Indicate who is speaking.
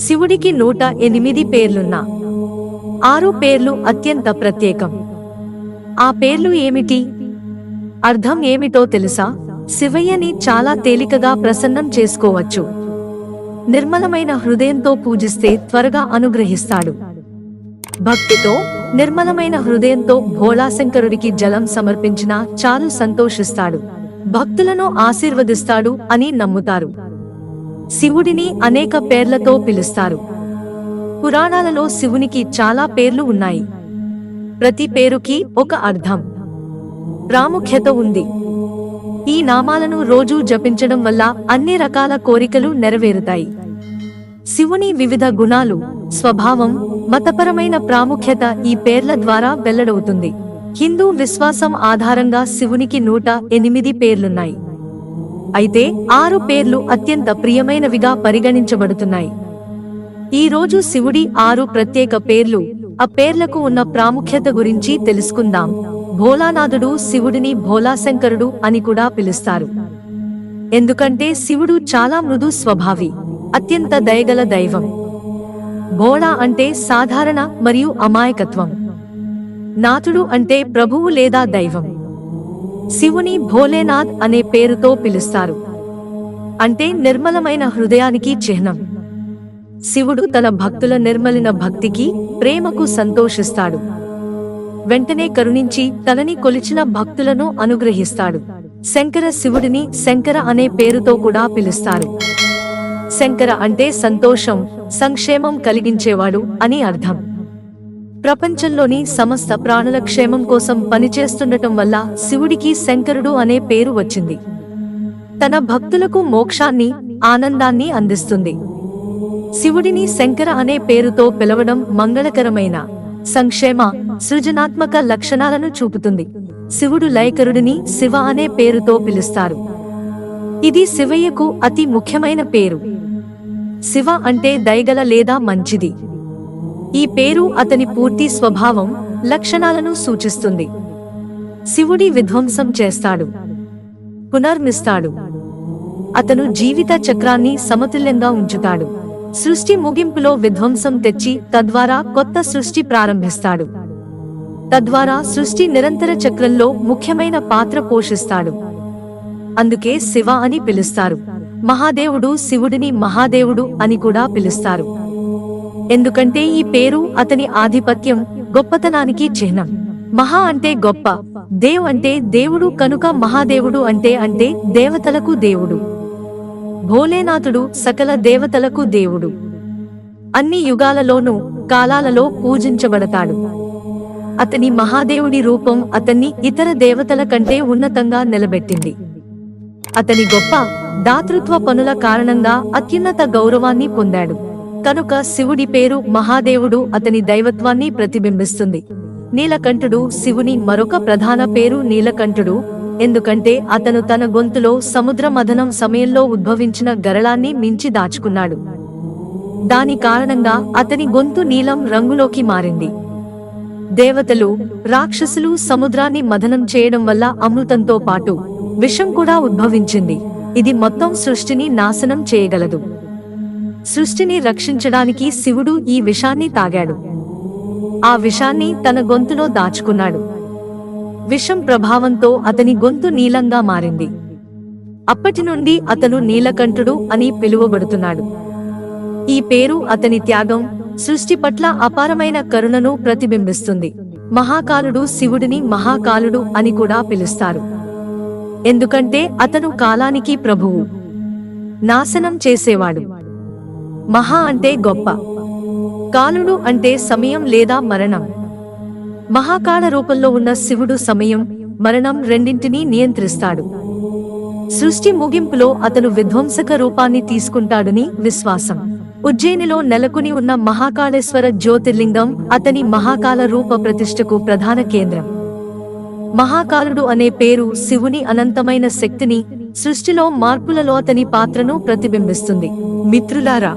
Speaker 1: శివుడికి నూట ఎనిమిది పేర్లున్నా. ఆరు పేర్లు అత్యంత ప్రత్యేకం. ఆ పేర్లు ఏమిటి? అర్థం ఏమిటో తెలుసా? శివయ్యని చాలా తేలికగా ప్రసన్నం చేసుకోవచ్చు. నిర్మలమైన హృదయంతో పూజిస్తే త్వరగా అనుగ్రహిస్తాడు. భక్తితో నిర్మలమైన హృదయంతో భోళాశంకరుడికి జలం సమర్పించినా చాలు సంతోషిస్తాడు. భక్తులను ఆశీర్వదిస్తాడు అని నమ్ముతారు. శివుడిని అనేక పేర్లతో పిలుస్తారు. పురాణాలలో శివునికి చాలా పేర్లు ఉన్నాయి. ప్రతి పేరుకి ఒక అర్థం. ప్రాముఖ్యత ఉంది. ఈ నామాలను రోజూ జపించడం వల్ల అన్ని రకాల కోరికలు నెరవేరుతాయి. శివుని వివిధ గుణాలు స్వభావం మతపరమైన ప్రాముఖ్యత ఈ పేర్ల ద్వారా వెల్లడవుతుంది. హిందూ విశ్వాసం ఆధారంగా శివునికి నూట ఎనిమిది పేర్లున్నాయి. అయితే ఆరు పేర్లు అత్యంత ప్రియమైనవిగా పరిగణించబడుతున్నాయి. ఈ రోజు శివుడి ఆరు ప్రత్యేక పేర్లు ఆ పేర్లకు ఉన్న ప్రాముఖ్యత గురించి తెలుసుకుందాం. భోలానాథుడు శివుడిని భోలాశంకరుడు అని కూడా పిలుస్తారు. ఎందుకంటే శివుడు చాలా మృదు స్వభావి అత్యంత దయగల దైవం. భోళా అంటే సాధారణ మరియు అమాయకత్వం. నాథుడు అంటే ప్రభువు లేదా దైవం. శివుని భోలేనాథ్ అనే పేరుతో పిలుస్తారు. అంటే నిర్మలమైన హృదయానికి చిహ్నం. శివుడు తన భక్తుల నిర్మలిన భక్తికి ప్రేమకు సంతోషిస్తాడు. వెంటనే కరుణించి తనని కొలిచిన భక్తులను అనుగ్రహిస్తాడు. శంకర శివుడిని శంకర అనే పేరుతో కూడా పిలుస్తారు. శంకర అంటే సంతోషం సంక్షేమం కలిగించేవాడు అని అర్థం. ప్రపంచంలోని సమస్త ప్రాణుల క్షేమం కోసం పనిచేస్తుండటం వల్ల శివుడికి శంకరుడు అనే పేరు వచ్చింది. తన భక్తులకు మోక్షాన్ని ఆనందాన్ని అందిస్తుంది. శివుడిని శంకర అనే పేరుతో పిలవడం మంగళకరమైన సంక్షేమ సృజనాత్మక లక్షణాలను చూపుతుంది. శివుడు లయకరుడిని శివ అనే పేరుతో పిలుస్తారు. ఇది శివయ్యకు అతి ముఖ్యమైన పేరు. శివ అంటే దయగల లేదా మంచిది. ఈ పేరు అతని పూర్తి స్వభావం లక్షణాలను సూచిస్తుంది. శివుడి విధ్వంసం చేస్తాడు. పునర్మిస్తాడు అతను జీవిత చక్రాన్ని సమతుల్యంగా ఉంచుతాడు. సృష్టి ముగింపులో విధ్వంసం తెచ్చి తద్వారా కొత్త సృష్టి ప్రారంభిస్తాడు. తద్వారా సృష్టి నిరంతర చక్రంలో ముఖ్యమైన పాత్ర పోషిస్తాడు. అందుకే శివ అని పిలుస్తారు. మహాదేవుడు శివుడిని మహాదేవుడు అని కూడా పిలుస్తారు. ఎందుకంటే ఈ పేరు అతని ఆధిపత్యం గొప్పతనానికి చిహ్నం. మహా అంటే గొప్ప. దేవ్ అంటే దేవుడు కనుక మహాదేవుడు అంటే అంటే దేవతలకు దేవుడు. భోలేనాథుడు సకల దేవతలకు దేవుడు. అన్ని యుగాలలోనూ కాలాలలో పూజించబడతాడు. అతని మహాదేవుడి రూపం అతన్ని ఇతర దేవతల కంటే ఉన్నతంగా నిలబెట్టింది. అతని గొప్ప దాతృత్వ పనుల కారణంగా అత్యున్నత గౌరవాన్ని పొందాడు. కనుక శివుడి పేరు మహాదేవుడు అతని దైవత్వాన్ని ప్రతిబింబిస్తుంది. నీలకంఠుడు శివుని మరొక ప్రధాన పేరు నీలకంఠుడు ఎందుకంటే అతను తన గొంతులో సముద్ర మథనం సమయంలో ఉద్భవించిన గరళాన్ని మించి దాచుకున్నాడు. దాని కారణంగా అతని గొంతు నీలం రంగులోకి మారింది. దేవతలు రాక్షసులు సముద్రాన్ని మథనం చేయడం వల్ల అమృతంతో పాటు విషం కూడా ఉద్భవించింది. ఇది మొత్తం సృష్టిని నాశనం చేయగలదు. సృష్టిని రక్షించడానికి శివుడు ఈ విషాన్ని తాగాడు. ఆ విషాన్ని తన గొంతులో దాచుకున్నాడు. విషం ప్రభావంతో అతని గొంతు నీలంగా మారింది. అప్పటి నుండి అతను నీలకంఠుడు అని పిలువబడుతున్నాడు. ఈ పేరు అతని త్యాగం సృష్టి పట్ల అపారమైన కరుణను ప్రతిబింబిస్తుంది. మహాకాలుడు శివుడిని మహాకాలుడు అని కూడా పిలుస్తారు. ఎందుకంటే అతను కాలానికి ప్రభువు. నాశనం చేసేవాడు. మహా అంటే గొప్ప. కాలుడు అంటే సమయం లేదా మరణం. మహాకాల రూపంలో ఉన్న శివుడు సమయం మరణం రెండింటినీ నియంత్రిస్తాడు. సృష్టి ముగింపులో అతను విధ్వంసక రూపాన్ని తీసుకుంటాడని విశ్వాసం. ఉజ్జయినిలో నెలకొని ఉన్న మహాకాళేశ్వర జ్యోతిర్లింగం అతని మహాకాల రూప ప్రతిష్టకు ప్రధాన కేంద్రం. మహాకాలుడు అనే పేరు శివుని అనంతమైన శక్తిని సృష్టిలో మార్పులలో అతని పాత్రను ప్రతిబింబిస్తుంది. మిత్రులారా